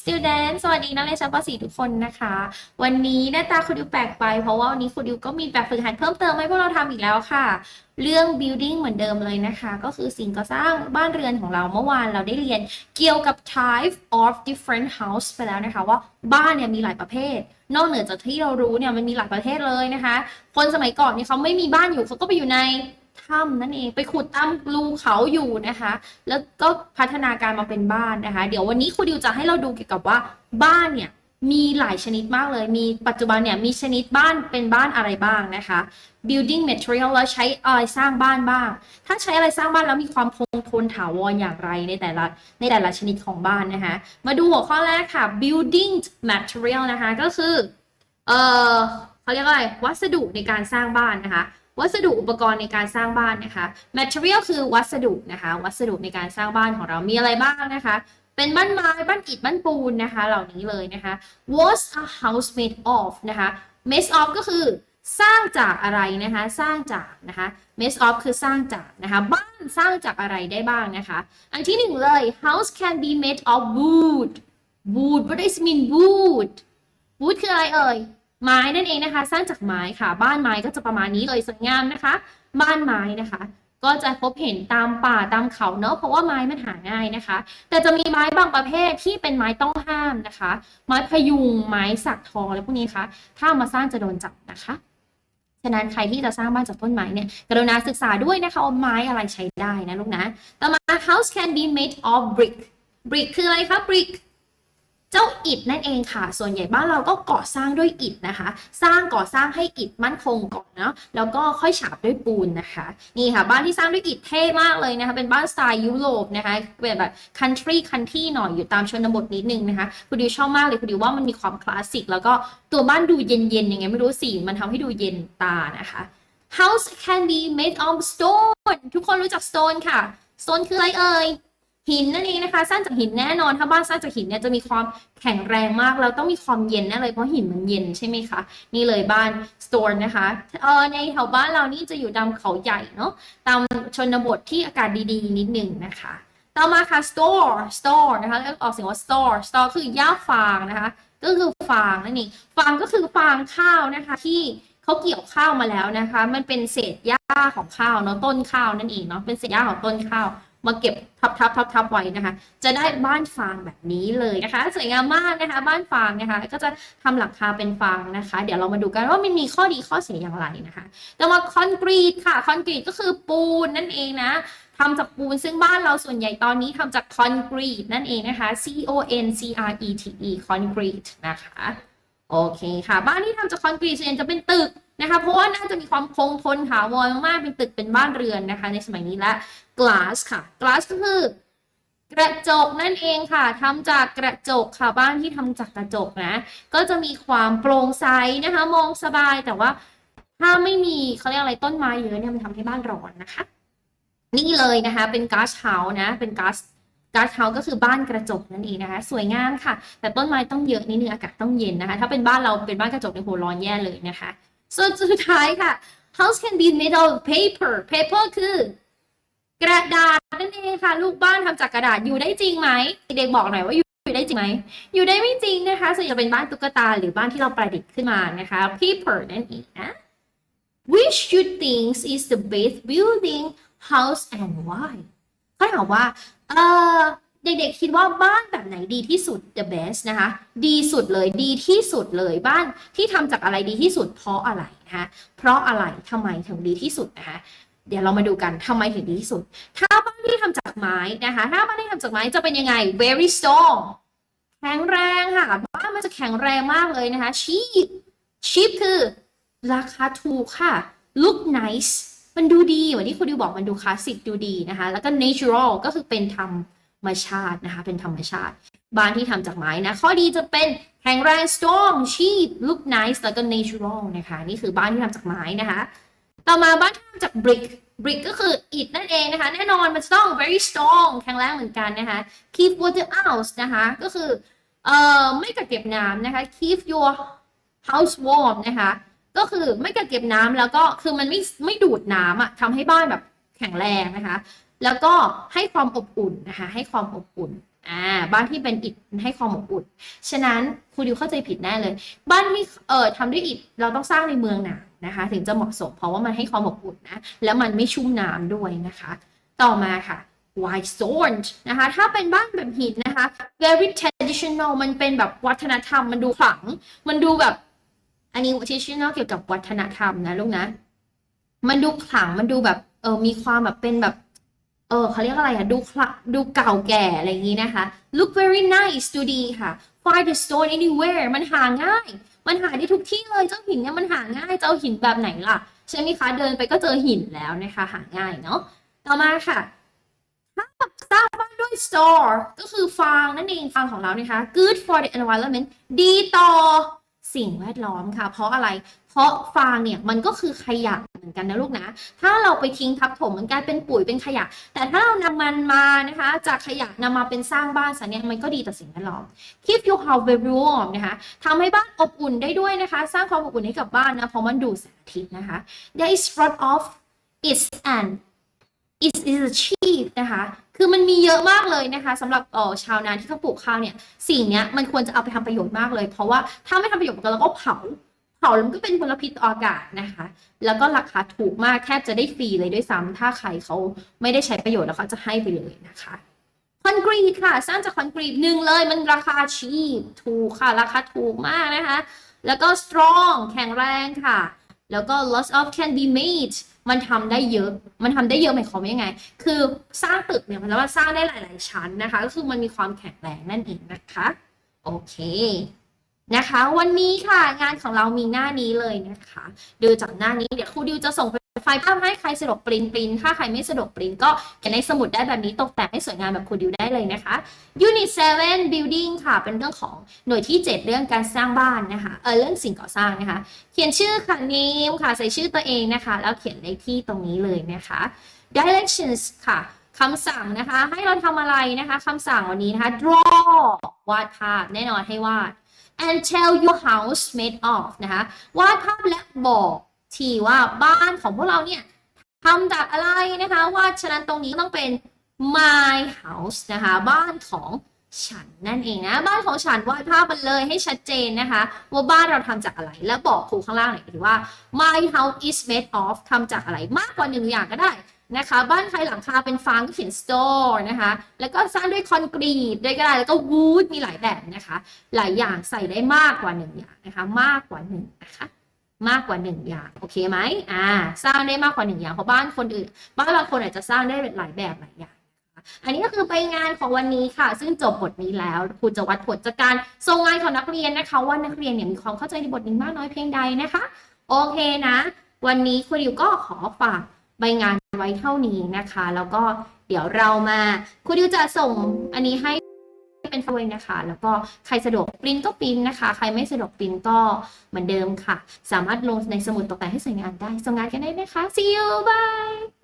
student สวัสดีนักเรียนชั้นป .4 ทุกคนนะคะ วันนี้หน้าตาคุณดิวแปลกไป เพราะว่าวันนี้คุณดิวก็มีแบบฝึกหัดเพิ่มเติมให้พวกเราทำอีกแล้วค่ะ เรื่อง building เหมือนเดิมเลยนะคะ ก็คือสิ่งก่อสร้างบ้านเรือนของเราเมื่อวานเราได้เรียนเกี่ยวกับ type of different house ไปแล้วนะคะว่าบ้านเนี่ยมีหลายประเภท นอกเหนือจากที่เรารู้เนี่ยมันมีหลายประเภทเลยนะคะ คนสมัยก่อนเนี่ยเขาไม่มีบ้านอยู่เขาก็ไปอยู่ใน ถ้ำนั่นเองไปขุดตามรูเขาอยู่นะคะ แล้วก็พัฒนาการมาเป็นบ้านนะคะ เดี๋ยววันนี้ครูดิวจะให้เราดูเกี่ยวกับว่าบ้านเนี่ยมีหลายชนิดมากเลย มีปัจจุบันเนี่ยมีชนิดบ้านเป็นบ้านอะไรบ้างนะคะ building material แล้วใช้อะไรสร้างบ้านบ้าง ถ้าใช้อะไรสร้างบ้านแล้วมีความคงทนถาวรอย่างไรในแต่ละในแต่ละชนิดของบ้านนะคะ มาดูหัวข้อแรกค่ะ building material นะคะ ก็คือ เออเขาเรียกว่าอะไร วัสดุในการสร้างบ้านนะคะ วัสดุอุปกรณ์ในการสร้างบ้านนะคะ material คือวัสดุนะคะ วัสดุในการสร้างบ้านของเรามีอะไรบ้างนะคะ เป็นบ้านไม้บ้านอิฐบ้านปูนนะคะ เหล่านี้เลยนะคะ What's a house made of นะคะ made of ก็คือสร้างจากอะไรนะคะ สร้างจากนะคะ made of คือสร้างจากนะคะ บ้านสร้างจากอะไรได้บ้างนะคะ อันที่หนึ่งเลย house can be made of wood wood what does mean wood wood คืออะไรเอ่ย ไม้นั่นเองนะคะ สร้างจากไม้ค่ะ บ้านไม้ก็จะประมาณนี้เลยสวยงามนะคะ บ้านไม้นะคะ ก็จะพบเห็นตามป่าตามเขาเนอะเพราะว่าไม้มันหาง่ายนะคะ แต่จะมีไม้บางประเภทที่เป็นไม้ต้องห้ามนะคะ ไม้พยุงไม้สักทองอะไรพวกนี้คะถ้ามาสร้างจะโดนจับนะคะฉะนั้นใครที่จะสร้างบ้านจากต้นไม้เนี่ยกรุณาศึกษาด้วยนะคะว่าไม้อะไรใช้ได้นะลูกนะ ต่อมา house can be made of brick brick คืออะไรคะ brick จ้าอิฐนั่นเองค่ะ ส่วนใหญ่บ้านเราก็ก่อสร้างด้วยอิฐนะคะ สร้างก่อสร้างให้อิฐมั่นคงก่อนเนาะ แล้วก็ค่อยฉาบด้วยปูนนะคะ นี่ค่ะ บ้านที่สร้างด้วยอิฐเท่มากเลยนะคะ เป็นบ้านสไตล์ยุโรปนะคะ เป็นแบบ country country หน่อยอยู่ตามชนบทนิดนึงนะคะคุณดิวชอบมากเลยคุณดิวว่ามันมีความคลาสสิก แล้วก็ตัวบ้านดูเย็นๆยังไงไม่รู้สีมันทำให้ดูเย็นตานะคะ house can be made of stone ทุกคนรู้จัก stone ค่ะ stone คืออะไรเอ่ย หินนั่นเองนะคะ สร้างจากหินแน่นอน ถ้าบ้านสร้างจากหินเนี่ยจะมีความแข็งแรงมาก แล้วต้องมีความเย็นแน่เลยเพราะหินมันเย็นใช่ไหมคะ นี่เลยบ้าน store นะคะเออในแถวบ้านเรานี่จะอยู่ตามเขาใหญ่เนาะตามชนบทที่อากาศดีๆ นิดนึงนะคะ ต่อมาค่ะ store store นะคะแล้วออกเสียงว่า store store คือย่าฟางนะคะ ก็คือฟางนั่นเองฟางก็คือฟางข้าวนะคะที่เขาเกี่ยวข้าวมาแล้วนะคะ มันเป็นเศษหญ้าของข้าวเนาะต้นข้าวนั่นเองเนาะเป็นเศษหญ้าของต้นข้าว มาเก็บทับทับทับทับไว้นะคะ จะได้บ้านฟางแบบนี้เลยนะคะ สวยงามมากนะคะ บ้านฟางนะคะ ก็จะทำหลังคาเป็นฟางนะคะ เดี๋ยวเรามาดูกันว่ามันมีข้อดีข้อเสียอย่างไรนะคะต่อมาคอนกรีตค่ะ คอนกรีตก็คือปูนนั่นเองนะทำจากปูนซึ่งบ้านเราส่วนใหญ่ตอนนี้ทำจากคอนกรีตนั่นเองนะคะ C O N C R E T E คอนกรีตนะคะ โอเคค่ะ บ้านที่ทำจากคอนกรีตส่วนใหญ่จะเป็นตึก นะคะเพราะว่าน่าจะมีความคงทนถาวรมากๆเป็นตึกเป็นบ้านเรือนนะคะ ในสมัยนี้และ glass ค่ะ glass ก็คือกระจกนั่นเองค่ะทำจากกระจกค่ะบ้านที่ทำจากกระจกนะ ก็จะมีความโปร่งใสนะคะ มองสบายแต่ว่าถ้าไม่มีเขาเรียกอะไรต้นไม้เยอะเนี่ยมันทำให้บ้านร้อนนะคะ นี่เลยนะคะ เป็นก๊าซเฮานะ เป็นก๊าซก๊าซเฮาก็คือบ้านกระจกนั่นเองนะคะ สวยงามค่ะ แต่ต้นไม้ต้องเยอะนิดนึงอากาศต้องเย็นนะคะ ถ้าเป็นบ้านเราเป็นบ้านกระจกในยโหร้อนแย่เลยนะคะ ส่วนสุดท้ายค่ะ house can be made of paper paper คือกระดาษนั่นเองค่ะ ลูกบ้านทำจากกระดาษอยู่ได้จริงไหมเด็กบอกหน่อยว่าอยู่อยู่ได้จริงไหมอยู่ได้ไม่จริงนะคะส่วนใหญ่เป็นบ้านตุ๊กตาหรือบ้านที่เราประดิษฐ์ขึ้นมานะคะ paper นั่นเองนะ which you think is the best building house and why เขาถามว่าเออ เด็กๆคิดว่าบ้านแบบไหนดีที่สุด the best นะคะ ดีสุดเลยดีที่สุดเลยบ้านที่ทำจากอะไรดีที่สุด เพราะอะไรนะคะเพราะอะไรทำไมถึงดีที่สุดนะคะเดี๋ยวเรามาดูกันทำไมถึงดีที่สุด ถ้าบ้านที่ทำจากไม้นะคะ ถ้าบ้านที่ทำจากไม้จะเป็นยังไง very strong แข็งแรงค่ะ บ้านมันจะแข็งแรงมากเลยนะคะ cheap cheap คือราคาถูกค่ะ look nice มันดูดีเหมือนที่คุณดิวบอกมันดูคลาสสิกดูดีนะคะ แล้วก็ natural ก็คือเป็นธรรม มชาตินะคะ เป็นธรรมชาติ บ้านที่ทำจากไม้นะ ข้อดีจะเป็นแข็งแรง strong cheap look nice แล้วก็ natural นะคะ นี่คือบ้านที่ทำจากไม้นะคะ ต่อมาบ้านที่ทำจาก brick brick ก็คืออิฐนั่นเองนะคะ แน่นอนมันจะต้อง very strong แข็งแรงเหมือนกันนะคะ keep water out นะคะ ก็คือเอ่อไม่กักเก็บน้ำนะคะ keep your house warm นะคะก็คือไม่กักเก็บน้ำแล้วก็คือมันไม่ไม่ดูดน้ำอะทำให้บ้านแบบแข็งแรงนะคะ แล้วก็ให้ความอบอุ่นนะคะ ให้ความอบอุ่นอ่าบ้านที่เป็นอิฐให้ความอบอุ่น ฉะนั้นครูดิวเข้าใจผิดแน่เลย บ้านที่เอ่อทำด้วยอิฐเราต้องสร้างในเมืองหนาวนะคะ ถึงจะเหมาะสมเพราะว่ามันให้ความอบอุ่นนะ แล้วมันไม่ชุ่มน้ำด้วยนะคะ ต่อมาค่ะ white stone นะคะ ถ้าเป็นบ้านแบบหินนะคะ very traditional มันเป็นแบบวัฒนธรรม มันดูขลัง มันดูแบบ อันนี้ traditional เกี่ยวกับวัฒนธรรมนะลูกนะ มันดูขลัง มันดูแบบ เออมีความแบบเป็นแบบ เออเขาเรียกอะไรอะดูคละดูเก่าแก่อะไรอย่างนี้นะคะ look very nice ดูดีค่ะ find the stone anywhere มันหาง่าย มันหาได้ทุกที่เลยเจ้าหินเนี่ยมันหาง่าย เจ้าหินแบบไหนล่ะ ใช่ไหมคะ เดินไปก็เจอหินแล้วนะคะ หาง่ายเนาะ ต่อมาค่ะถ้าสร้างบ้านด้วย store ก็คือฟางนั่นเองฟางของเรานะคะ good for the environment ดีต่อสิ่งแวดล้อมค่ะ เพราะอะไร เพราะฟางเนี่ยมันก็คือขยะเหมือนกันนะลูกนะ ถ้าเราไปทิ้งทับถมมันกลายเป็นปุ๋ยเป็นขยะ แต่ถ้าเรานำมันมานะคะ จากขยะนำมาเป็นสร้างบ้านสันเนี่ยมันก็ดีต่อสิ่งแวดล้อม keep your house very warm นะคะทำให้บ้านอบอุ่นได้ด้วยนะคะ สร้างความอบอุ่นให้กับบ้านนะเพราะมันดูดแสงอาทิตย์นะคะ there is front of is an it is a cheap นะคะคือมันมีเยอะมากเลยนะคะสำหรับเออชาวนาที่เขาปลูกข้าวเนี่ยสิ่งเนี้ยมันควรจะเอาไปทำประโยชน์มากเลย เพราะว่าถ้าไม่ทำประโยชน์เราก็เผาาแล้วมันก็เป็นมลพิษอากาศนะคะ แล้วก็ราคาถูกมากแทบจะได้ฟรีเลยด้วยซ้ำถ้าใครเขาไม่ได้ใช้ประโยชน์แล้วเขาจะให้ไปเลยนะคะคอนกรีตค่ะ สร้างจากคอนกรีตหนึ่งเลยมันราคาชีพถูกค่ะ ราคาถูกมากนะคะ แล้วก็ strong แข็งแรงค่ะ แล้วก็ lots of can be made มันทำได้เยอะ มันทำได้เยอะหมายความว่ายังไง คือสร้างตึกเนี่ยมันสามารถสร้างได้หลาย ๆ ชั้นนะคะ ก็คือมันมีความแข็งแรงนั่นเองนะคะ โอเค นะคะ วันนี้ค่ะงานของเรามีหน้านี้เลยนะคะ ดูจากหน้านี้เดี๋ยวครูดิวจะส่งเป็นไฟล์ภาพให้ใครสะดวกปริ้นปริ้นถ้าใครไม่สะดวกปริ้นก็เขียนในสมุดได้แบบนี้ตกแต่งให้สวยงามแบบครูดิวได้เลยนะคะ Unit 7 Building ค่ะ เป็นเรื่องของหน่วยที่ 7 เรื่องการสร้างบ้านนะคะเออเรื่องสิ่งก่อสร้างนะคะ เขียนชื่อค่ะ name ค่ะใส่ชื่อตัวเองนะคะ แล้วเขียนเลขที่ตรงนี้เลยนะคะ Directions ค่ะคำสั่งนะคะ ให้เราทำอะไรนะคะคำสั่งวันนี้นะคะ draw วาดภาพแน่นอนให้วาด and tell your house made of นะคะวาดภาพและบอกทีว่าบ้านของพวกเราเนี่ยทำจากอะไรนะคะวาดฉะนั้นตรงนี้ต้องเป็น my house นะคะ บ้านของฉันนั่นเองนะ บ้านของฉันวาดภาพมันเลยให้ชัดเจนนะคะ ว่าบ้านเราทำจากอะไร และบอกครูข้างล่างหน่อยว่า my house is made of ทำจากอะไรมากกว่าหนึ่งอย่างก็ได้ นะคะ บ้านใครหลังคาเป็นฟางก็เขียน store นะคะ แล้วก็สร้างด้วยคอนกรีตด้วยก็ได้แล้วก็ wood มีหลายแบบนะคะ หลายอย่างใส่ได้มากกว่าหนึ่งอย่างนะคะ มากกว่าหนึ่งนะคะมากกว่าหนึ่งอย่างโอเคไหมอ่า สร้างได้มากกว่าหนึ่งอย่างเพราะบ้านคนอื่น บ้านบางคนอาจจะสร้างได้หลายแบบหลายอย่างอันนี้ก็คือไปงานของวันนี้ค่ะ ซึ่งจบบทนี้แล้วครูจะวัดผลจากการส่งงานของนักเรียนนะคะ ว่านักเรียนเนี่ยมีความเข้าใจในบทนี้มากน้อยเพียงใดนะคะ โอเคนะ วันนี้ครูดิวก็ขอฝาก ใบงานไว้เท่านี้นะคะ แล้วก็เดี๋ยวเรามาครูดิวจะส่งอันนี้ให้เป็นฟอยนะคะ แล้วก็ใครสะดวกปริ้นก็ปริ้นนะคะ ใครไม่สะดวกปริ้นก็เหมือนเดิมค่ะ สามารถลงในสมุดตกแต่งให้สวยงามได้ส่งงานกันได้นะคะ see you bye